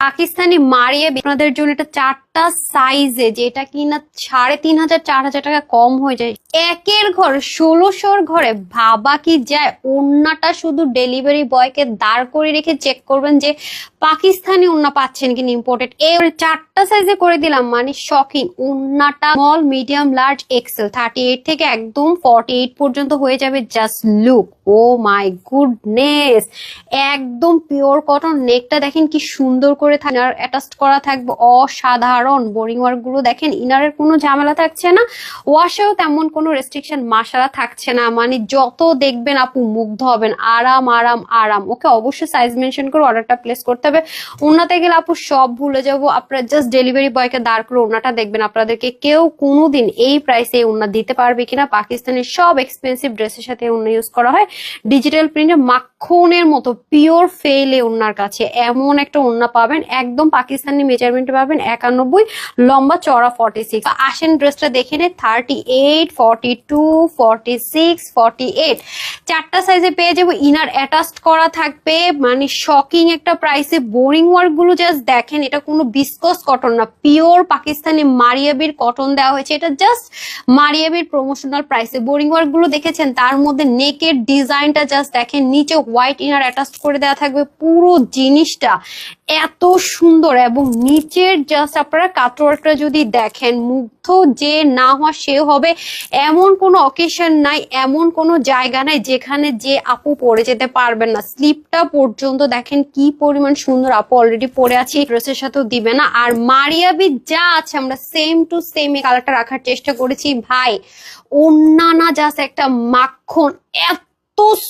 পাকিস্তানি মারিয়ে আপনাদের জন্য এটা চারটা সাইজে যেটা কিনা সাড়ে তিন হাজার, চার হাজার টাকা কম হয়ে যায়। একের ঘর, ষোলোশোর ঘরে ভাবা কি যায়? ওন্নাটা শুধু ডেলিভারি বয়কে দাঁড় করে রেখে চেক করবেন যে পাকিস্তানি ওন্না পাচ্ছেন কিনা ইম্পোর্টেড এই চারটা সাইজে করে দিলাম মানে শকিং ওন্নাটা small medium large XL thirty eight থেকে একদম ফর্টি এইট পর্যন্ত হয়ে যাবে just look oh my goodness একদম পিওর কটন নেকটা দেখেন কি সুন্দর করে অ্যাটাচ করা থাকবে। অসাধারণ বোরিং ওয়ার্কগুলো দেখেন, ইনারের কোনো ঝামেলা থাকছে না। ওয়াশেও তেমন কোনো রেস্ট্রিকশন মাসালা থাকছে না। মানে যত দেখবেন আপু মুগ্ধ হবেন, আরাম আরাম আরাম। ওকে অবশ্যই সাইজ মেনশন করে অর্ডারটা প্লেস করতে হবে। ওনাতে গেলে আপু সব ভুলে যাব। আপনারা জাস্ট ডেলিভারি বয়কে দাঁড় করে ওনাটা দেখবেন। আপনাদেরকে কেউ কোনোদিন এই প্রাইসে ওনা দিতে পারবে কিনা। পাকিস্তানের সব এক্সপেন্সিভ ড্রেসের সাথে ওনা ইউজ করা হয়। ডিজিটাল প্রিন্টে মাখনের মতো পিওর ফেলে ওনার কাছে। এমন একটা ওন্না পাবেন একদম পাকিস্তানি মেজারমেন্টে পাবেন একানব্বই, লম্বা চড়া ফর্টি সিক্স আসেন ড্রেসটা দেখে নে thirty eight forty two forty six forty eight চারটা সাইজে পেয়ে যাব ইনার অ্যাটাচড করা থাকবে। মানে শকিং একটা প্রাইসে বোরিং ওয়ার্কগুলো জাস্ট দেখেন, এটা কোনো বিস্কস কটন না। পিওর পাকিস্তানি মারিয়াবির কটন দেওয়া হয়েছে। এটা জাস্ট মারিয়াবির প্রমোশনাল প্রাইসে বোরিং ওয়ার্কগুলো দেখেছেন, তার মধ্যে নেকের ডিজাইনটা জাস্ট দেখেন, নিচে হোয়াইট ইনার অ্যাটাচ করে দেওয়া থাকবে। পুরো জিনিসটা এত সুন্দর এবং নিচের জাস্ট আপনারা কাটওয়ার্কটা যদি দেখেন, মুগ্ধ যে না হওয়া সে হবে, এমন কোনো অকেশন নাই, এমন কোনো জায়গা নাই যেখানে যে আপু পরে যেতে পারবেন না। স্লিপটা পর্যন্ত দেখেন কি পরিমাণ সুন্দর আপু অলরেডি পরে আছে ড্রেসের সাথেও দিবে না। আর মারিয়াবি যা আছে, আমরা সেম টু সেম এই কালারটা রাখার চেষ্টা করেছি। ভাই অন্যান্য জাস্ট একটা মাখন, এত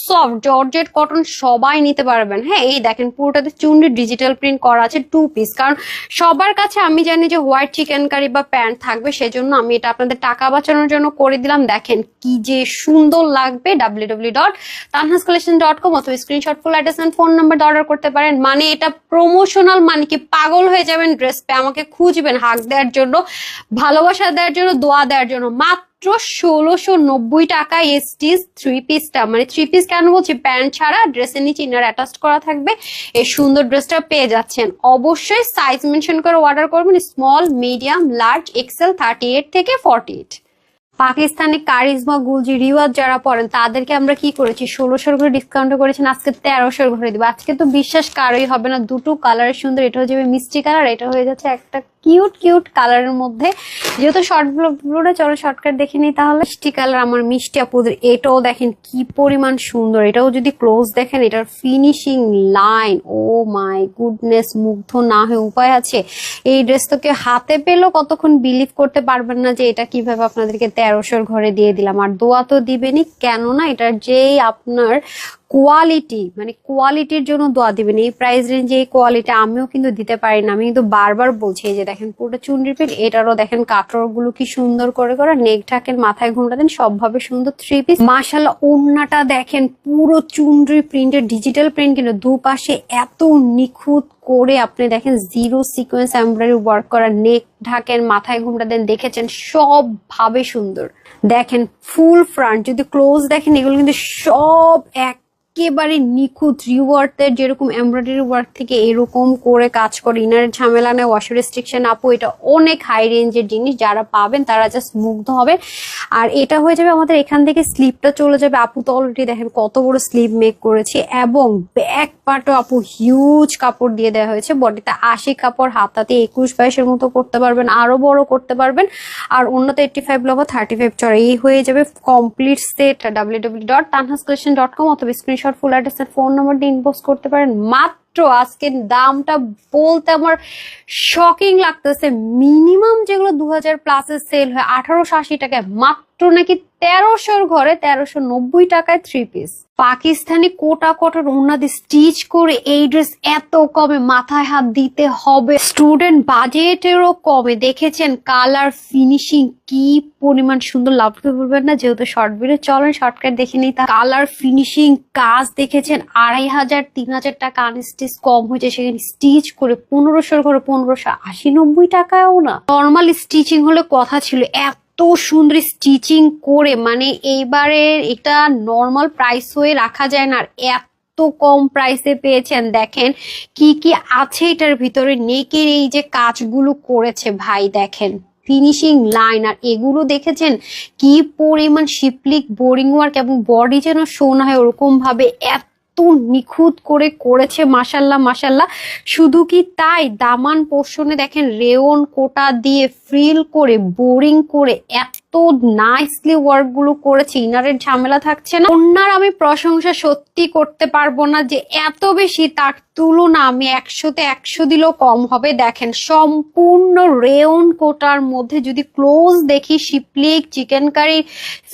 সফট জর্জেট কটন সবাই নিতে পারবেন। হ্যাঁ এই দেখেন, পুরোটাতে চুন্ডি ডিজিটাল প্রিন্ট করা আছে টু পিস কারণ সবার কাছে আমি জানি যে হোয়াইট চিকেন কারি বা প্যান্ট থাকবে, সেজন্য আমি এটা আপনাদের টাকা বাঁচানোর জন্য করে দিলাম। দেখেন কি যে সুন্দর লাগবে W W dot Tanhas collection dot com অথবা screenshot full address and phone number order করতে পারেন। মানে এটা প্রমোশনাল মানে কি পাগল হয়ে যাবেন ড্রেস পে। আমাকে খুঁজবেন, হাক দেওয়ার জন্য, ভালোবাসা দেওয়ার জন্য, দোয়া দেওয়ার জন্য। মাত্র ষোলোশো নব্বই টাকা এসটিস থ্রি পিসটা মানে থ্রি পিস কেন বলছি? প্যান্ট ছাড়া ড্রেসের নিচে ইনার অ্যাটাচ করা থাকবে। এই সুন্দর ড্রেসটা পেয়ে যাচ্ছেন। অবশ্যই সাইজ মেনশন করে অর্ডার করবেন small medium large XL thirty eight থেকে ফর্টি এইট পাকিস্তানি কারিজমা, গুলজি, রিওয়াজ যারা পড়েন তাদেরকে আমরা কি করেছি? ষোলোশোর ঘরে ডিসকাউন্ট করেছেন, আজকে তেরোশোর ঘরে দিব। আজকে তো বিশ্বাস কারোই হবে না। দুটো কালারের সুন্দর, এটা হয়ে যাবে মিষ্টি কালার এটা হয়ে যাচ্ছে একটা কিউট কিউট কালারের মধ্যে। যেহেতু শর্ট ব্লুটা চলো শর্টকাট দেখে নিই তাহলে। মিষ্টি কালার আমার মিষ্টি আপুদের, এটাও দেখেন কি পরিমাণ সুন্দর। এটাও যদি ক্লোজ দেখেন, এটার finishing line oh my goodness মুগ্ধ না হয়ে উপায় আছে। এই ড্রেস তো কেউ হাতে পেলেও কতক্ষণ বিলিভ করতে পারবেন না যে এটা কীভাবে আপনাদেরকে তেরোশোর ঘরে দিয়ে দিলাম। আর দোয়া তো দিবেনই, কেননা এটার যেই আপনার কোয়ালিটি মানে কোয়ালিটির জন্য দোয়া দিবেন। এই প্রাইস রেঞ্জে এই কোয়ালিটি আমিও কিন্তু দিতে পারি না। আমি কিন্তু বারবার বলছি যে দেখেন পুরোটা চুন্ডির পিল এটারও দেখেন কাটরগুলো কি সুন্দর করে করা নেক ঢাকেন মাথায় ঘুমটা দেন, সবভাবে সুন্দর থ্রি পিস মাসাল্লাহ ওড়নাটা দেখেন পুরো চুন্ডি প্রিন্টের ডিজিটাল প্রিন্ট কিন্তু দুপাশে এত নিখুঁত করে আপনি দেখেন জিরো সিকোয়েন্স এমব্রয়ডারি ওয়ার্ক করা নেক ঢাকেন মাথায় ঘুমটা দেন, দেখেছেন সব ভাবে সুন্দর। দেখেন ফুল ফ্রন্ট যদি ক্লোজ দেখেন, এগুলো কিন্তু সব এক একেবারে নিখুঁত রিওয়ার্কের যেরকম এমব্রয়ডারি ওয়ার্ক থেকে এরকম করে কাজ করে ইনার ঝামেলা নেয় ওয়াশ রেস্ট্রিকশন আপু, এটা অনেক হাই রেঞ্জের জিনিস, যারা পাবেন তারা জাস্ট মুগ্ধ হবে। আর এটা হয়ে যাবে আমাদের এখান থেকে স্লিপটা চলে যাবে। আপু তো অলরেডি দেখেন কত বড় স্লিপ মেক করেছি এবং ব্যাক পার্টও আপু হিউজ কাপড় দিয়ে দেওয়া হয়েছে। বডিতে আশি কাপড়, হাতাতে একুশ বাইশের মতো করতে পারবেন, আরও বড় করতে পারবেন। আর অন্যতে এইটটি ফাইভ লম্বা থার্টি ফাইভ চড়া এই হয়ে যাবে complete set W W dot Tanhas dot com অথবা স্ক্রিনশট ফুল অ্যাড্রেসের ফোন নম্বরটি দিয়ে ইনবক্স করতে পারেন। মাত্র আজকের দামটা বলতে আমার শকিং লাগতেছে। মিনিমাম যেগুলো দু হাজার প্লাসের সেল হয়, আঠারোশো আশি টাকায়, মাত্র নাকি তেরোশোর ঘরে তেরোশো নব্বই টাকায় থ্রি পিস পাকিস্তানি কোটা কোটার উন্নতি স্টিচ করে এই ড্রেস এত কমে মাথায় হাত দিতে হবে। স্টুডেন্ট বাজেটেরও কমে। দেখেছেন কালার ফিনিশিং কি পরিমাণ সুন্দর লাভ বলবেন না, যেহেতু শর্ট ভিডিও চলেন শর্টকাট দেখে নিই। কালার ফিনিশিং কাজ দেখেছেন আড়াই হাজার, তিন হাজার টাকা আনস্টিচ কম হয়েছে, সেখানে স্টিচ করে পনেরোশোর ঘরে পনেরোশো আশি নব্বই টাকাও না। নর্মাল স্টিচিং হলে কথা ছিল, এত সুন্দর স্টিচিং করে মানে এইবারে এটা নর্মাল প্রাইস হয়ে রাখা যায় না, আর এত কম প্রাইসে পেয়েছেন দেখেন, কি কি আছে এটার ভিতরে নেকের এই যে কাজগুলো করেছে ভাই, দেখেন ফিনিশিং লাইন আর এগুলো দেখেছেন? কি পরিমাণ শিপলিক বোরিং ওয়ার্ক এবং বডি যেন শোনা হয় ওরকম ভাবে এত নিখুঁত করে করেছে মাসাল্লাহ মাসাল্লাহ শুধু কি তাই? দামান পোর্শনে দেখেন রেওন কোটা দিয়ে ফ্রিল করে, বোরিং করে, এত নাইসলি ওয়ার্কগুলো করেছে, ইনারের ঝামেলা থাকছে না। ওনার আমি প্রশংসা সত্যি করতে পারব না যে এত বেশি তার তুলনা আমি একশোতে একশো দিলেও কম হবে। দেখেন, সম্পূর্ণ রেওন কোটার মধ্যে যদি ক্লোজ দেখি শিপলিক চিকেন কারির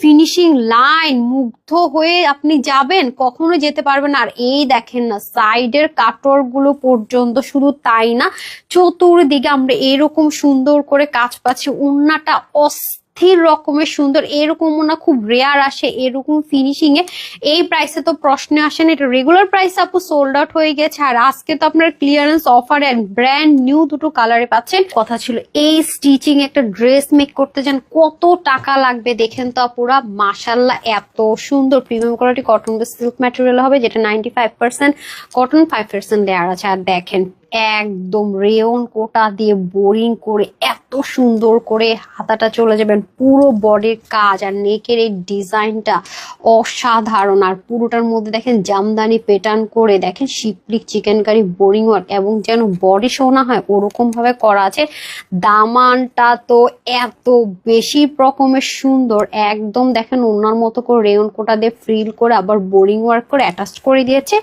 ফিনিশিং লাইন মুগ্ধ হয়ে আপনি যাবেন, কখনো যেতে পারবেন আর এই দেখেন না সাইডের কাটরগুলো পর্যন্ত শুধু তাই না, চতুর্দিকে আমরা এরকম সুন্দর করে কাজ পাচ্ছি। উন্নাটা অস্থির রকমের সুন্দর, এরকম না, খুব রেয়ার আসে এরকম ফিনিশিং এ। এই প্রাইসে তো প্রশ্নে আসে না, এটা রেগুলার প্রাইস আপু সোল্ড আউট হয়ে গেছে। আর আজকে তো আপনার clearance offer and brand new দুটো কালারে পাচ্ছেন। কথা ছিল, এই স্টিচিং একটা ড্রেস মেক করতে যান, কত টাকা লাগবে দেখেন তো আপুরা। মাসাল্লাহ এত সুন্দর premium quality cotton silk material হবে, যেটা ninety five percent cotton five percent দেওয়ার আছে। আর দেখেন একদম রেয়ন কোটা দিয়ে বোরিং করে এত সুন্দর করে হাতাটা চলে যাবেন পুরো বডির কাজ আর নেকের এই ডিজাইনটা অসাধারণ। আর পুরোটার মধ্যে দেখেন জামদানি পেটার্ন করে দেখেন শিপলিক চিকেন কারি বোরিং ওয়ার্ক এবং যেন বডি শোনা হয় ওরকম ভাবে করা আছে। দামানটা তো এত বেশি রকমের সুন্দর। একদম দেখেন ওনার মতো করে রেয়ন কোটা দিয়ে ফ্রিল করে আবার বোরিং ওয়ার্ক করে অ্যাটাচ করে দিয়েছে।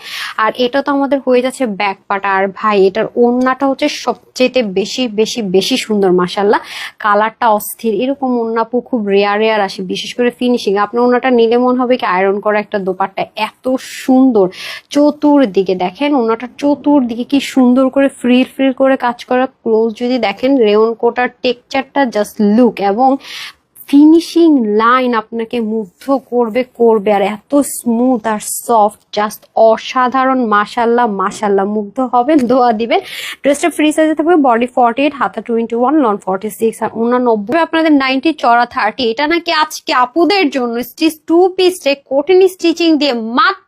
আর এটা তো আমাদের হয়ে যাচ্ছে ব্যাক পাটা আর ভাই এটার ওড়নাটা হচ্ছে সবচেয়ে বেশি বেশি বেশি সুন্দর মাসাল্লাহ কালারটা অস্থির। এরকম ওড়নাপু খুব রেয়ার রেয়ার আসে, বিশেষ করে ফিনিশিং আপনার ওড়নাটা নিলে মনে হবে কি আয়রন করা একটা দোপাট্টা এত সুন্দর। চতুর্দিকে দেখেন, ওড়নাটা চতুর্দিকে কি সুন্দর করে ফ্রিল ফ্রিল করে কাজ করা। ক্লোজ যদি দেখেন রেওন কোটার টেক্সচারটা জাস্ট লুক এবং ফিনিশিং লাইন আপনাকে মুগ্ধ করবে করবে, আর এত স্মুথ আর সফট জাস্ট অসাধারণ মাসাল্লাহ মাসাল্লাহ মুগ্ধ হবেন, দোয়া দিবেন। ড্রেসটা ফ্রি সাইজে থাকবে বডি ফর্টি এইট হাতা twenty one long forty six আর উনানব্বই। আপনাদের নাইনটি চড়া থার্টি এটা নাকি আজকে আপুদের জন্য stitch two piece cotton stitching দিয়ে মাত্র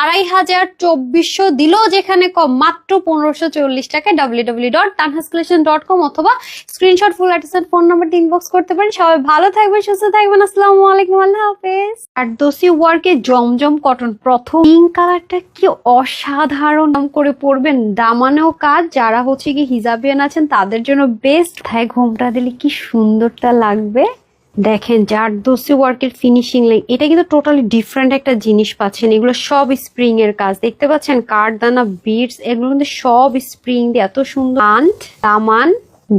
আড়াই হাজার চব্বিশশো দিলেও যেখানে কম মাত্র পনেরোশো চল্লিশ টাকায় W W dot Tanhas collection dot com অথবা screenshot full attest phone number inbox করতে পারেন। সবাই ভালো থাকবেন, সুস্থ থাকবেন। আসসালামু আলাইকুম, আল্লাহ হাফেজ। আর দোসি ওয়ার্কে জমজম কটন প্রথম পিঙ্ক কালারটা কি অসাধারণ নাম করে পড়বেন দামানেও কাজ, যারা হচ্ছে কি হিজাবিয়ান আছেন, তাদের জন্য বেস্ট তাই ঘোমটা দিলে কি সুন্দরটা লাগবে? দেখেন জারদোসি ওয়ার্কের ফিনিশিং লাইন এটা কিন্তু টোটালি ডিফারেন্ট একটা জিনিস পাচ্ছেন। এগুলো সব স্প্রিং এর কাজ। দেখতে পাচ্ছেন, কাঠদানা বিটস এগুলো কিন্তু সব স্প্রিং দিয়ে এত সুন্দর। আন্ট দামান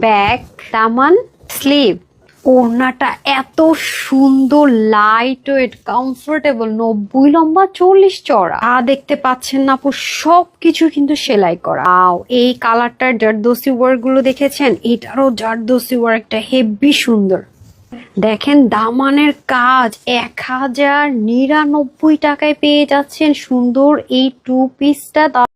ব্যাক দামান স্লিভ ওড়নাটা এত সুন্দর লাইট ওয়েট কমফোর্টেবল নব্বই লম্বা, চল্লিশ চড়া আ দেখতে পাচ্ছেন না আপু সব কিছু কিন্তু সেলাই করা। আও এই কালারটার জারদোসি ওয়ার্কগুলো দেখেছেন, এটারও জারদোসি ওয়ার্কটা হেভি সুন্দর। দেখেন দামানের কাজ এক হাজার নিরানব্বই টাকায় পেয়ে যাচ্ছেন সুন্দর এই টু পিসটা